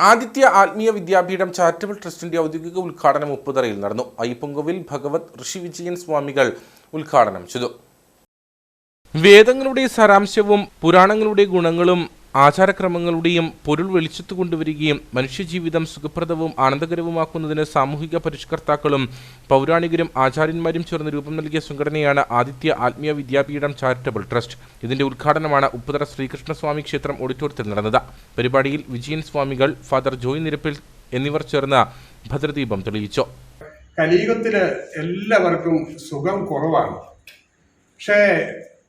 ആദിത്യ ആത്മീയ വിദ്യാപീഠം ചാരിറ്റബിൾ ട്രസ്റ്റിന്റെ ഔദ്യോഗിക ഉദ്ഘാടനം ഉപ്പുതറയിൽ നടന്നു. അയ്യപ്പൊങ്കോവിൽ ഭഗവത് ഋഷി വിജയൻ സ്വാമികൾ ഉദ്ഘാടനം ചെയ്തു. വേദങ്ങളുടെ സാരാംശവും പുരാണങ്ങളുടെ ഗുണങ്ങളും ആചാരക്രമങ്ങളുടെയും പൊരുൾ വെളിച്ചത്ത് കൊണ്ടുവരികയും മനുഷ്യജീവിതം സുഖപ്രദവും ആനന്ദകരവുമാക്കുന്നതിന് സാമൂഹിക പരിഷ്കർത്താക്കളും പൗരാണികരും ആചാര്യന്മാരും ചേർന്ന് രൂപം നൽകിയ സംഘടനയാണ് ആദിത്യ ആത്മീയ വിദ്യാപീഠം ചാരിറ്റബിൾ ട്രസ്റ്റ്. ഇതിന്റെ ഉദ്ഘാടനമാണ് ഉപ്പുതറ ശ്രീകൃഷ്ണസ്വാമി ക്ഷേത്രം ഓഡിറ്റോറിയത്തിൽ നടന്നത്. പരിപാടിയിൽ വിജയൻ സ്വാമികൾ ഫാദർ ജോയ് നിരപ്പിൽ എന്നിവർ ചേർന്ന് ഭദ്രദീപം തെളിയിച്ചു. കലിയുഗത്തിൽ എല്ലാവർക്കും സുഖം കുറവാണ്. പക്ഷേ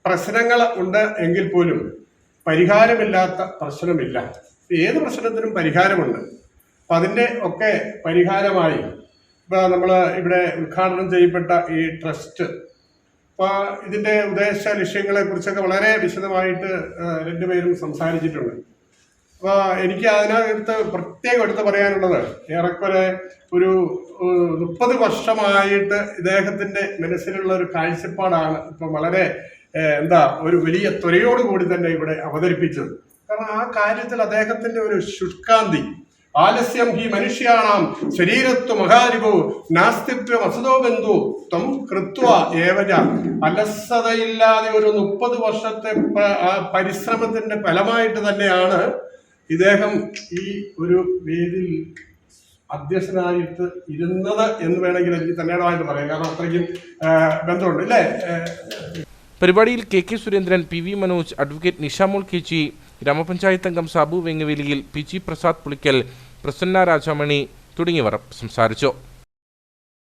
പ്രശ്നങ്ങൾ ഉണ്ട് എങ്കിൽ പോലും പരിഹാരമില്ലാത്ത പ്രശ്നമില്ല. ഏത് പ്രശ്നത്തിനും പരിഹാരമുണ്ട്. അപ്പം അതിന്റെ ഒക്കെ പരിഹാരമായി ഇപ്പോൾ നമ്മൾ ഇവിടെ ഉദ്ഘാടനം ചെയ്യപ്പെട്ട ഈ ട്രസ്റ്റ് അപ്പോൾ ഇതിന്റെ ഉദ്ദേശ ലക്ഷ്യങ്ങളെ കുറിച്ചൊക്കെ വളരെ വിശദമായിട്ട് രണ്ടുപേരും സംസാരിച്ചിട്ടുണ്ട്. അപ്പോൾ എനിക്ക് അതിനകത്ത് പ്രത്യേകം എടുത്ത് പറയാനുള്ളത് ഏറെക്കുറെ ഒരു മുപ്പത് വർഷമായിട്ട് ഇദ്ദേഹത്തിന്റെ മനസ്സിലുള്ള ഒരു കാഴ്ചപ്പാടാണ് ഇപ്പം വളരെ എന്താ ഒരു വലിയ ത്വരയോടുകൂടി തന്നെ ഇവിടെ അവതരിപ്പിച്ചത്. കാരണം ആ കാര്യത്തിൽ അദ്ദേഹത്തിന്റെ ഒരു ശുഷ്കാന്തി. ആലസ്യം ഹി മനുഷ്യാണാം ശരീരത്വ മഹാരിപോ നാസ്തിത്വം അസതോ ബന്ധു ത്വം കൃത്വ ഏവജ അലസതയില്ലാതെ ഒരു മുപ്പത് വർഷത്തെ പരിശ്രമത്തിന്റെ ഫലമായിട്ട് തന്നെയാണ് ഇദ്ദേഹം ഈ ഒരു വേദിയിൽ അധ്യക്ഷനായിട്ട് ഇരുന്നത് എന്ന് വേണമെങ്കിൽ എനിക്ക് തന്നെയായിട്ട് പറയാം. കാരണം അത്രയ്ക്കും ബന്ധമുണ്ട് അല്ലേ പരിപാടിയിൽ K K Surendran P V Manoj advocate Nishamol കേച്ചി ഗ്രാമപഞ്ചായത്ത് അംഗം സാബു വെങ്ങവേലിയിൽ പി ജി പ്രസാദ് പുളിക്കൽ പ്രസന്ന രാജാമണി തുടങ്ങിയവർ സംസാരിച്ചു.